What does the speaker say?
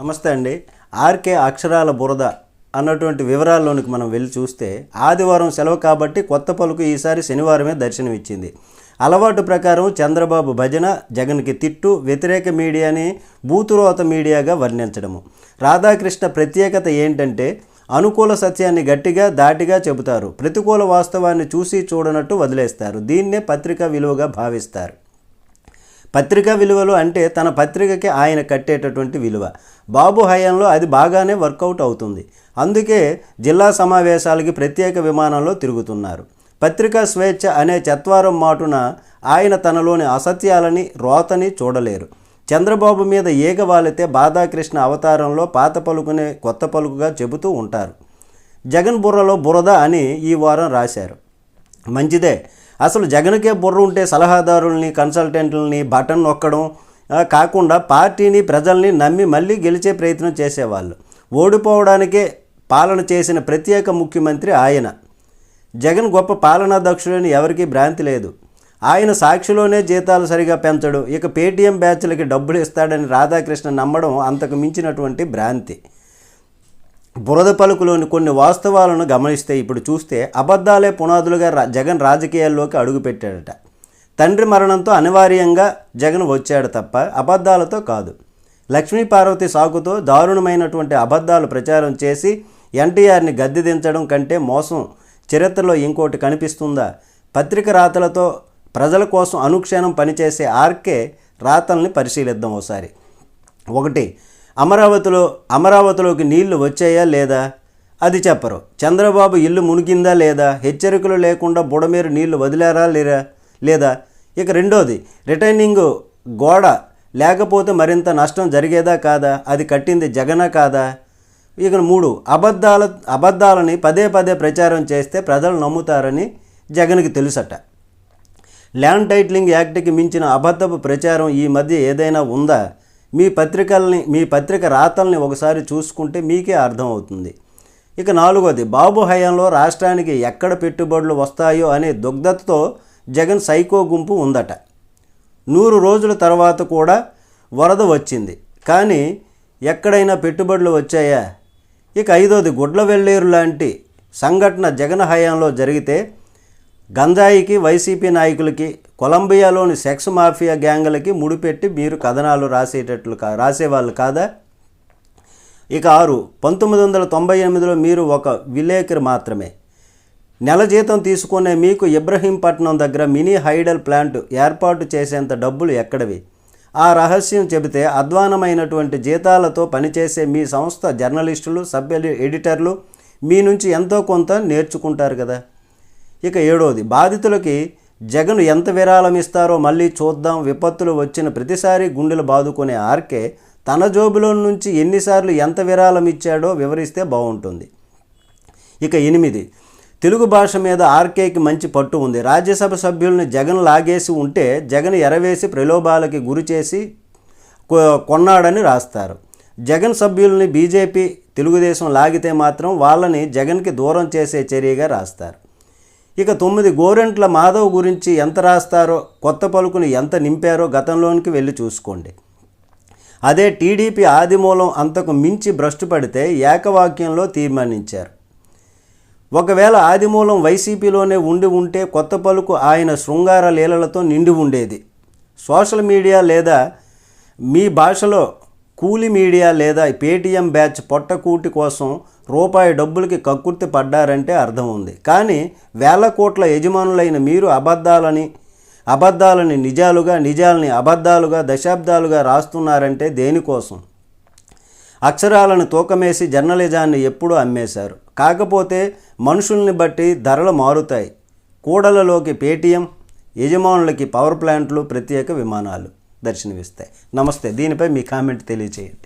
నమస్తే అండి. ఆర్కే అక్షరాల బురద అన్నటువంటి వివరాల్లోనికి మనం వెళ్ళి చూస్తే ఆదివారం సెలవు కాబట్టి కొత్త పలుకు ఈసారి శనివారమే దర్శనమిచ్చింది. అలవాటు ప్రకారం చంద్రబాబు భజన జగన్కి తిట్టు వ్యతిరేక మీడియాని బూతురోత మీడియాగా వర్ణించడము. రాధాకృష్ణ ప్రత్యేకత ఏంటంటే అనుకూల సత్యాన్ని గట్టిగా దాటిగా చెబుతారు. ప్రతికూల వాస్తవాన్ని చూసి చూడనట్టు వదిలేస్తారు. దీన్నే పత్రికా విలువగా భావిస్తారు. పత్రికా విలువలు అంటే తన పత్రికకి ఆయన కట్టేటటువంటి విలువ. బాబు హయాంలో అది బాగానే వర్కౌట్ అవుతుంది. అందుకే జిల్లా సమావేశాలకి ప్రత్యేక విమానంలో తిరుగుతున్నారు. పత్రికా స్వేచ్ఛ అనే చత్వారం మాటున ఆయన తనలోని అసత్యాలని రోతని చూడలేరు. చంద్రబాబు మీద ఈగ వాలితే బాధాకృష్ణ అవతారంలో పాత పలుకునే కొత్త పలుకుగా చెబుతూ ఉంటారు. జగన్ బుర్రలో బురద అని ఈ వారం రాశారు. మంచిదే. అసలు జగన్కే బుర్ర ఉంటే సలహాదారుల్ని కన్సల్టెంట్లని బటన్ నొక్కడం కాకుండా పార్టీని ప్రజల్ని నమ్మి మళ్ళీ గెలిచే ప్రయత్నం చేసేవాళ్ళు. ఓడిపోవడానికే పాలన చేసిన ప్రత్యేక ముఖ్యమంత్రి ఆయన. జగన్ గొప్ప పాలనా దక్షుడని ఎవరికీ భ్రాంతి లేదు. ఆయన సాక్షిలోనే జీతాలు సరిగా పెంచడు. ఇక పేటీఎం బ్యాచ్లకి డబ్బులు ఇస్తాడని రాధాకృష్ణ నమ్మడం అంతకు మించినటువంటి భ్రాంతి. బురద పలుకులోని కొన్ని వాస్తవాలను గమనిస్తే ఇప్పుడు చూస్తే అబద్ధాలే పునాదులుగా రా- జగన్ రాజకీయాల్లోకి అడుగుపెట్టాడట. తండ్రి మరణంతో అనివార్యంగా జగన్ వచ్చాడు తప్ప అబద్ధాలతో కాదు. లక్ష్మీపార్వతి సాగుతో సాకుతో దారుణమైనటువంటి అబద్ధాలు ప్రచారం చేసి ఎన్టీఆర్ని గద్దెదించడం కంటే మోసం చరిత్రలో ఇంకోటి కనిపిస్తుందా? పత్రిక రాతలతో ప్రజల కోసం అనుక్షణం పనిచేసే ఆర్కే రాతల్ని పరిశీలిద్దాం ఒకసారి ఒకటి అమరావతిలో అమరావతిలోకి నీళ్ళు వచ్చాయా లేదా? అది చెప్పరు. చంద్రబాబు ఇల్లు మునిగిందా లేదా? హెచ్చరికలు లేకుండా బుడమేరు నీళ్ళు వదిలారా లేరా? లేదా? ఇక రెండోది రిటైనింగ్ గోడ లేకపోతే మరింత నష్టం జరిగేదా కాదా? అది కట్టింది జగనా కాదా? ఇక మూడు అబద్ధాల అబద్ధాలని పదే పదే ప్రచారం చేస్తే ప్రజలు నమ్ముతారని జగన్కి తెలుసట. ల్యాండ్ టైటిలింగ్ యాక్ట్కి మించిన అబద్ధపు ప్రచారం ఈ మధ్య ఏదైనా ఉందా? మీ పత్రికల్ని మీ పత్రిక రాతల్ని ఒకసారి చూసుకుంటే మీకే అర్థమవుతుంది. ఇక నాలుగోది బాబు హయాంలో రాష్ట్రానికి ఎక్కడ పెట్టుబడులు వస్తాయో అనే దుగ్ధతతో జగన్ సైకో గుంపు ఉందట. నూరు రోజుల తర్వాత కూడా వరద వచ్చింది. కానీ ఎక్కడైనా పెట్టుబడులు వచ్చాయా? ఇక ఐదోది గుడ్ల వెల్లేరు లాంటి సంఘటన జగన్ హయాంలో జరిగితే గంజాయికి వైసీపీ నాయకులకి కొలంబియాలోని సెక్స్ మాఫియా గ్యాంగులకి ముడిపెట్టి మీరు కథనాలు రాసేటట్లు కా రాసేవాళ్ళు కాదా? ఇక ఆరు పంతొమ్మిది వందల తొంభై ఎనిమిదిలో మీరు ఒక విలేకరి మాత్రమే. నెల జీతం తీసుకునే మీకు ఇబ్రహీంపట్నం దగ్గర మినీ హైడల్ ప్లాంట్ ఏర్పాటు చేసేంత డబ్బులు ఎక్కడవి? ఆ రహస్యం చెబితే అధ్వానమైనటువంటి జీతాలతో పనిచేసే మీ సంస్థ జర్నలిస్టులు సభ్యులు ఎడిటర్లు మీ నుంచి ఎంతో కొంత నేర్చుకుంటారు కదా? ఇక ఏడోది బాధితులకి జగన్ ఎంత విరాళం ఇస్తారో మళ్ళీ చూద్దాం. విపత్తులు వచ్చిన ప్రతిసారి గుండెలు బాదుకునే ఆర్కే తన జోబులో నుంచి ఎన్నిసార్లు ఎంత విరాళం ఇచ్చాడో వివరిస్తే బాగుంటుంది. ఇక ఎనిమిది తెలుగు భాష మీద ఆర్కేకి మంచి పట్టు ఉంది. రాజ్యసభ సభ్యుల్ని జగన్ లాగేసి ఉంటే జగన్ ఎరవేసి ప్రలోభాలకి గురి చేసి కొ- కొన్నాడని రాస్తారు. జగన్ సభ్యుల్ని బీజేపీ తెలుగుదేశం లాగితే మాత్రం వాళ్ళని జగన్కి దూరం చేసే చర్యగా రాస్తారు. ఇక తొమ్మిది గోరెంట్ల మాధవ్ గురించి ఎంత రాస్తారో కొత్త పలుకుని ఎంత నింపారో గతంలోనికి వెళ్ళి చూసుకోండి. అదే టీడీపీ ఆదిమూలం అంతకు మించి భ్రష్టు పడితే ఏకవాక్యంలో తీర్మానించారు. ఒకవేళ ఆదిమూలం వైసీపీలోనే ఉండి ఉంటే కొత్త పలుకు ఆయన శృంగార లీలలతో నిండి ఉండేది. సోషల్ మీడియా లేదా మీ భాషలో కూలి మీడియా లేదా పేటీఎం బ్యాచ్ పొట్టకూటి కోసం రూపాయి డబ్బులకి కక్కుర్తి పడ్డారంటే అర్థం ఉంది. కానీ వేల కోట్ల యజమానులైన మీరు అబద్ధాలని అబద్ధాలని నిజాలుగా నిజాలని అబద్ధాలుగా దశాబ్దాలుగా రాస్తున్నారంటే దేనికోసం? అక్షరాలను తూకమేసి జర్నలిజాన్ని ఎప్పుడూ అమ్మేశారు. కాకపోతే మనుషుల్ని బట్టి ధరలు మారుతాయి. కూడలలోకి పేటీఎం యజమానులకి పవర్ ప్లాంట్లు ప్రత్యేక విమానాలు. దర్శనమిస్తాయి. నమస్తే. దీనిపై మీ కామెంట్ తెలియచేయండి.